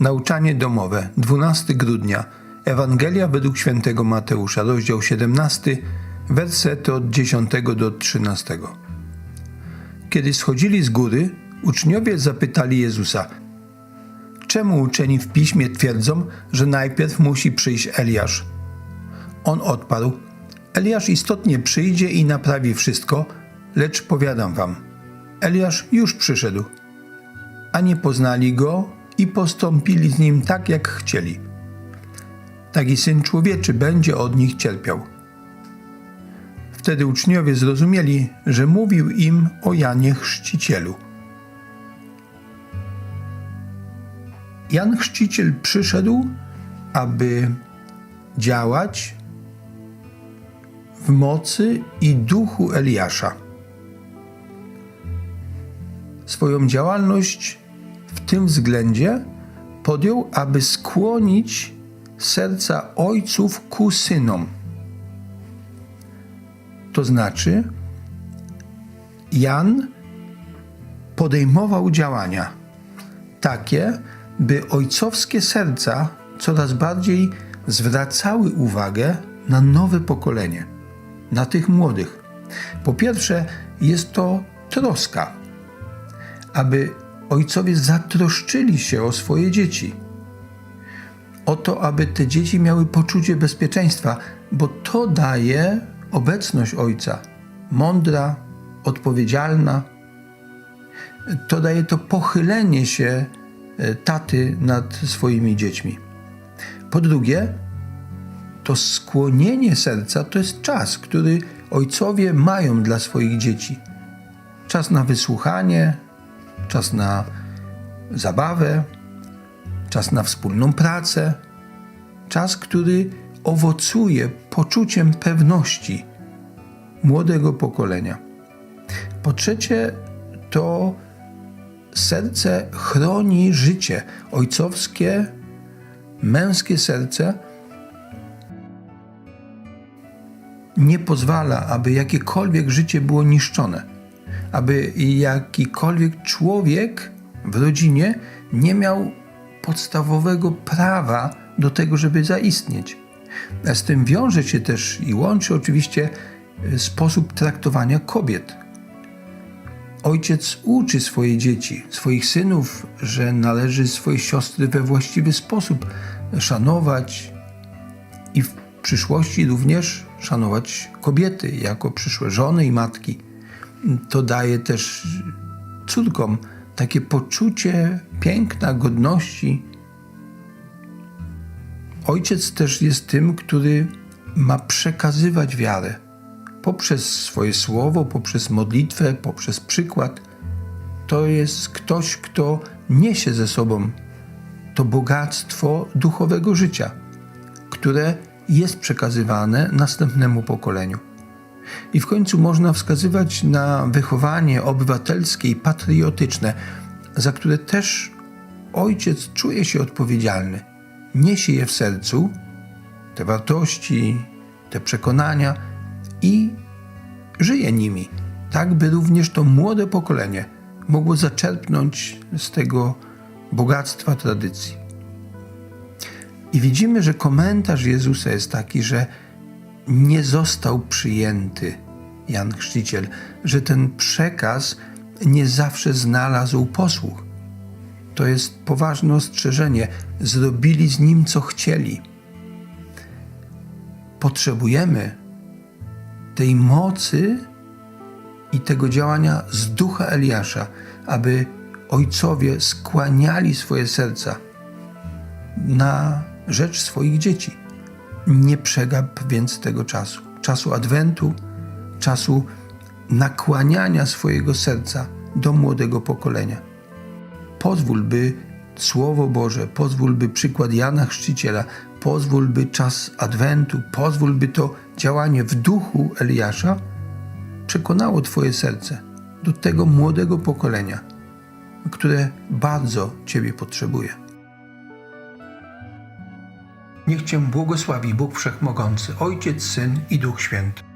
Nauczanie domowe, 12 grudnia. Ewangelia według świętego Mateusza, rozdział 17, wersety od 10 do 13. Kiedy schodzili z góry, uczniowie zapytali Jezusa: Czemu uczeni w piśmie twierdzą, że najpierw musi przyjść Eliasz? On odparł: Eliasz istotnie przyjdzie i naprawi wszystko, lecz powiadam wam, Eliasz już przyszedł, a nie poznali go i postąpili z nim tak, jak chcieli. Tak i syn człowieczy będzie od nich cierpiał. Wtedy uczniowie zrozumieli, że mówił im o Janie Chrzcicielu. Jan Chrzciciel przyszedł, aby działać w mocy i duchu Eliasza. Swoją działalność tym względzie podjął, aby skłonić serca ojców ku synom. To znaczy, Jan podejmował działania takie, by ojcowskie serca coraz bardziej zwracały uwagę na nowe pokolenie, na tych młodych. Po pierwsze, jest to troska, aby ojcowie zatroszczyli się o swoje dzieci. O to, aby te dzieci miały poczucie bezpieczeństwa, bo to daje obecność ojca mądra, odpowiedzialna. To daje to pochylenie się e, taty nad swoimi dziećmi. Po drugie, to skłonienie serca to jest czas, który ojcowie mają dla swoich dzieci. Czas na wysłuchanie, czas na zabawę, czas na wspólną pracę, czas, który owocuje poczuciem pewności młodego pokolenia. Po trzecie, to serce chroni życie. Ojcowskie, męskie serce nie pozwala, aby jakiekolwiek życie było niszczone, aby jakikolwiek człowiek w rodzinie nie miał podstawowego prawa do tego, żeby zaistnieć. A z tym wiąże się też i łączy oczywiście e, sposób traktowania kobiet. Ojciec uczy swoje dzieci, swoich synów, że należy swoje siostry we właściwy sposób szanować i w przyszłości również szanować kobiety jako przyszłe żony i matki. To daje też córkom takie poczucie piękna, godności. Ojciec też jest tym, który ma przekazywać wiarę poprzez swoje słowo, poprzez modlitwę, poprzez przykład. To jest ktoś, kto niesie ze sobą to bogactwo duchowego życia, które jest przekazywane następnemu pokoleniu. I w końcu można wskazywać na wychowanie obywatelskie i patriotyczne, za które też ojciec czuje się odpowiedzialny. Niesie je w sercu, te wartości, te przekonania i żyje nimi, tak by również to młode pokolenie mogło zaczerpnąć z tego bogactwa tradycji. I widzimy, że komentarz Jezusa jest taki, że nie został przyjęty Jan Chrzciciel, że ten przekaz nie zawsze znalazł posłuch. To jest poważne ostrzeżenie. Zrobili z nim, co chcieli. Potrzebujemy tej mocy i tego działania z ducha Eliasza, aby ojcowie skłaniali swoje serca na rzecz swoich dzieci. Nie przegap więc tego czasu, czasu adwentu, czasu nakłaniania swojego serca do młodego pokolenia. Pozwól, by Słowo Boże, pozwól, by przykład Jana Chrzciciela, pozwól, by czas adwentu, pozwól, by to działanie w duchu Eliasza przekonało Twoje serce do tego młodego pokolenia, które bardzo Ciebie potrzebuje. Niech Cię błogosławi Bóg Wszechmogący, Ojciec, Syn i Duch Święty.